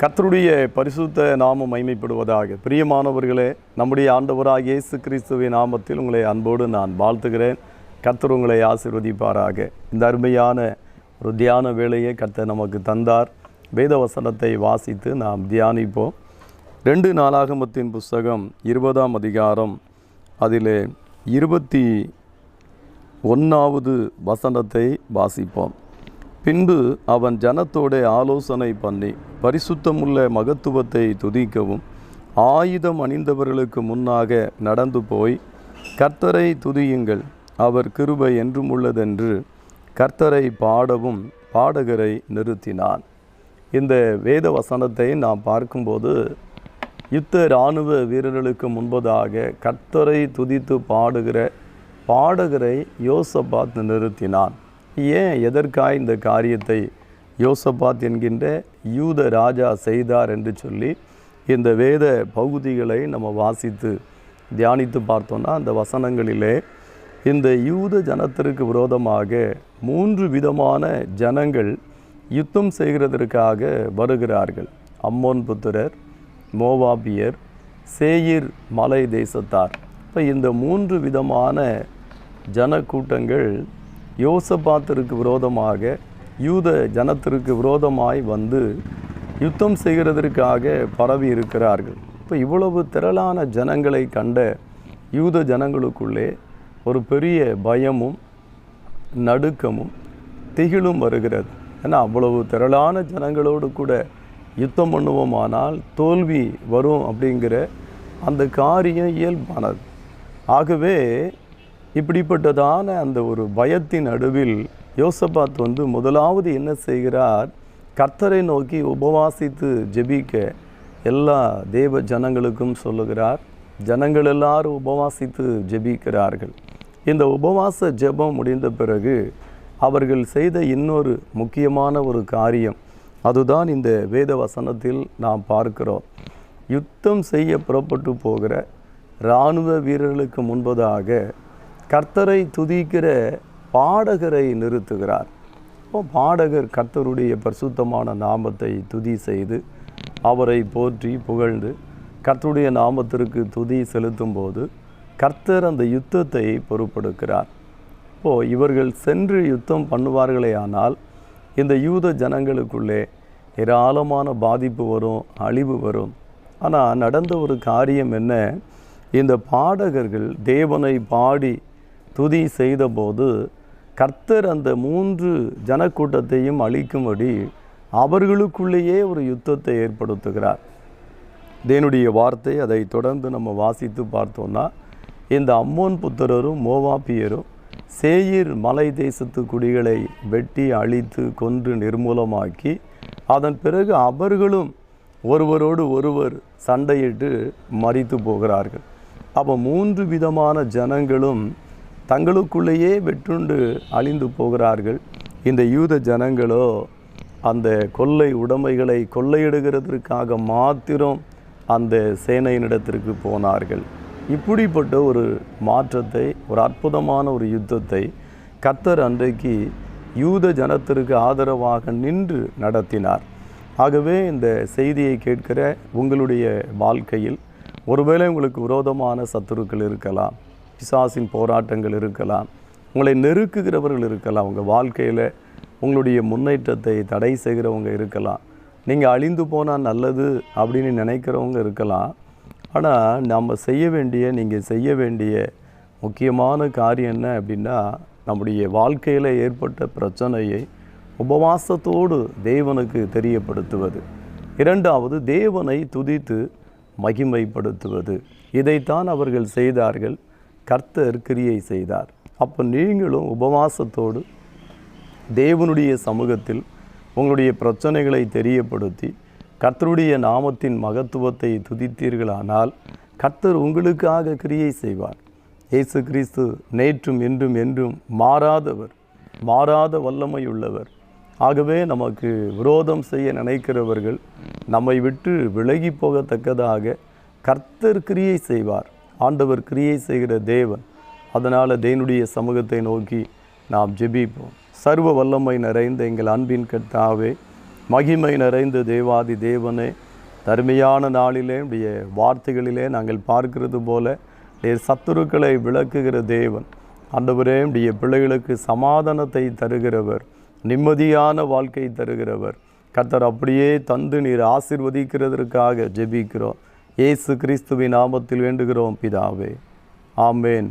கர்த்தருடைய பரிசுத்த நாமம் மைமைப்படுவதாக பிரியமானவர்களே நம்முடைய ஆண்டவராக இயேசு கிறிஸ்துவின் நாமத்தில் உங்களை அன்போடு நான் வாழ்த்துகிறேன். கர்த்தர் உங்களை ஆசிர்வதிப்பாராக. இந்த அருமையான ஒரு தியான வேலையை கர்த்தர் நமக்கு தந்தார். வேத வசனத்தை வாசித்து நாம் தியானிப்போம். ரெண்டு நாளாகமத்தின் புஸ்தகம் இருபதாம் அதிகாரம் அதில் இருபத்தி ஒன்றாவது வசனத்தை வாசிப்போம். பின்பு அவன் ஜனத்தோட ஆலோசனை பண்ணி பரிசுத்தமுள்ள மகத்துவத்தை துதிக்கவும் ஆயுதம் அணிந்தவர்களுக்கு முன்னாக நடந்து போய் கர்த்தரை துதியுங்கள். அவர் கிருபை என்றும் உள்ளதென்று கர்த்தரை பாடவும் பாடகரை நிறுத்தினான் இந்த வேத வசனத்தை நாம் பார்க்கும்போது யுத்த இராணுவ வீரர்களுக்கு முன்பதாக கர்த்தரை துதித்து பாடுகிற பாடகரை யோசபாத் நிறுத்தினான் ஏன் எதற்காக இந்த காரியத்தை யோசபாத் என்கின்ற யூத ராஜா செய்தார் என்று சொல்லி இந்த வேத பகுதிகளை நம்ம வாசித்து தியானித்து பார்த்தோன்னா அந்த வசனங்களிலே இந்த யூத ஜனத்திற்கு விரோதமாக மூன்று விதமான ஜனங்கள் யுத்தம் செய்கிறதற்காக வருகிறார்கள். அம்மோன் புத்திரர் மோவாபியர் சேயிர் மலை தேசத்தார். இப்போ இந்த மூன்று விதமான ஜனக்கூட்டங்கள் யோசபாத்திற்கு விரோதமாக யூத ஜனத்திற்கு விரோதமாய் வந்து யுத்தம் செய்கிறதற்காக பரவி இருக்கிறார்கள். இப்போ இவ்வளவு திரளான ஜனங்களை கண்ட யூத ஜனங்களுக்குள்ளே ஒரு பெரிய பயமும் நடுக்கமும் திகிலும் வருகிறது. ஏன்னா அவ்வளவு திரளான ஜனங்களோடு கூட யுத்தம் பண்ணுவோமானால் தோல்வி வரும் அப்படிங்கிற அந்த காரியம் இயல்பானது. ஆகவே இப்படிப்பட்டதான அந்த ஒரு பயத்தின் நடுவில் யோசபாத் வந்து முதலாவது என்ன செய்கிறார்? கர்த்தரை நோக்கி உபவாசித்து ஜெபிக்க எல்லா தேவ ஜனங்களுக்கும் சொல்லுகிறார். ஜனங்கள் எல்லாரும் உபவாசித்து ஜெபிக்கிறார்கள். இந்த உபவாச ஜெபம் முடிந்த பிறகு அவர்கள் செய்த இன்னொரு முக்கியமான ஒரு காரியம். அதுதான் இந்த வேத வசனத்தில் நாம் பார்க்கிறோம். யுத்தம் செய்ய புறப்பட்டு போகிற இராணுவ வீரர்களுக்கு முன்பதாக கர்த்தரை துதிக்கிற பாடகரை நிறுத்துகிறார். இப்போ பாடகர் கர்த்தருடைய பரிசுத்தமான நாமத்தை துதி செய்து அவரை போற்றி புகழ்ந்து கர்த்தருடைய நாமத்திற்கு துதி செலுத்தும் போது கர்த்தர் அந்த யுத்தத்தை பொறுப்படுக்கிறார் இப்போது இவர்கள் சென்று யுத்தம் பண்ணுவார்களே ஆனால் இந்த யூத ஜனங்களுக்குள்ளே ஏராளமான பாதிப்பு வரும் அழிவு வரும். ஆனால் நடந்த ஒரு காரியம் என்ன? இந்த பாடகர்கள் தேவனை பாடி துதி செய்தபோது கர்த்தர் அந்த மூன்று ஜனக்கூட்டத்தையும் அழிக்கும்படி அவர்களுக்குள்ளேயே ஒரு யுத்தத்தை ஏற்படுத்துகிறார். தேனுடைய வார்த்தை அதை தொடர்ந்து நம்ம வாசித்து பார்த்தோம்னா இந்த அம்மோன் புத்திரரும் மோவாப்பியரும் சேயிர் மலை தேசத்து குடிகளை வெட்டி அழித்து கொன்று நிர்மூலமாக்கி அதன் பிறகு அவர்களும் ஒருவரோடு ஒருவர் சண்டையிட்டு மறித்து போகிறார்கள். அப்போ மூன்று விதமான ஜனங்களும் தங்களுக்குள்ளேயே வெற்றுண்டு அழிந்து போகிறார்கள். இந்த யூத ஜனங்களோ அந்த கொள்ளை உடைமைகளை கொள்ளையிடுகிறதற்காக மாத்திரம் அந்த சேனையினிடத்திற்கு போனார்கள். இப்படிப்பட்ட ஒரு மாற்றத்தை ஒரு அற்புதமான ஒரு யுத்தத்தை கத்தர் அன்றைக்கு யூத ஜனத்திற்கு ஆதரவாக நின்று நடத்தினார். ஆகவே இந்த செய்தியை கேட்கிற உங்களுடைய வாழ்க்கையில் ஒருவேளை உங்களுக்கு விரோதமான சத்துருக்கள் இருக்கலாம். பிசாசின் போராட்டங்கள் இருக்கலாம் உங்களை நெருக்குகிறவர்கள் இருக்கலாம் உங்கள் வாழ்க்கையில் உங்களுடைய முன்னேற்றத்தை தடை செய்கிறவங்க இருக்கலாம் நீங்கள் அழிந்து போனால் நல்லது அப்படின்னு நினைக்கிறவங்க இருக்கலாம். ஆனால் நம்ம செய்ய வேண்டிய நீங்கள் செய்ய வேண்டிய முக்கியமான காரியம் என்ன அப்படின்னா நம்முடைய வாழ்க்கையில் ஏற்பட்ட பிரச்சனையை உபவாசத்தோடு தேவனுக்கு தெரியப்படுத்துவது. இரண்டாவது தேவனை துதித்து மகிமைப்படுத்துவது. இதைத்தான் அவர்கள் செய்தார்கள். கர்த்தர் கிரியை செய்தார். அப்போ நீங்களும் உபவாசத்தோடு தேவனுடைய சமூகத்தில் உங்களுடைய பிரச்சனைகளை தெரியப்படுத்தி கர்த்தருடைய நாமத்தின் மகத்துவத்தை துதித்தீர்களானால் கர்த்தர் உங்களுக்காக கிரியை செய்வார். இயேசு கிறிஸ்து நேற்றும் என்றும் என்றும் மாறாதவர் மாறாத வல்லமை உள்ளவர் ஆகவே நமக்கு விரோதம் செய்ய நினைக்கிறவர்கள் நம்மை விட்டு விலகி போகத்தக்கதாக கர்த்தர் கிரியை செய்வார். ஆண்டவர் கிரியை செய்கிற தேவன். அதனால் தேவனுடைய சமூகத்தை நோக்கி நாம் ஜெபிப்போம். சர்வ வல்லமை நிறைந்த எங்கள் அன்பின் கட்டாவே மகிமை நிறைந்த தேவாதி தேவனே தருமையான நாளிலே உடைய வார்த்தைகளிலே நாங்கள் பார்க்கிறது போல சத்துருக்களை விளக்குகிற தேவன். ஆண்டவரே உடைய பிள்ளைகளுக்கு சமாதானத்தை தருகிறவர் நிம்மதியான வாழ்க்கை தருகிறவர். கர்த்தர் அப்படியே தந்து நீர் ஆசிர்வதிக்கிறதற்காக ஜெபிக்கிறோம். இயேசு கிறிஸ்துவின் நாமத்தில் வேண்டுகிறோம் பிதாவே. ஆமேன்.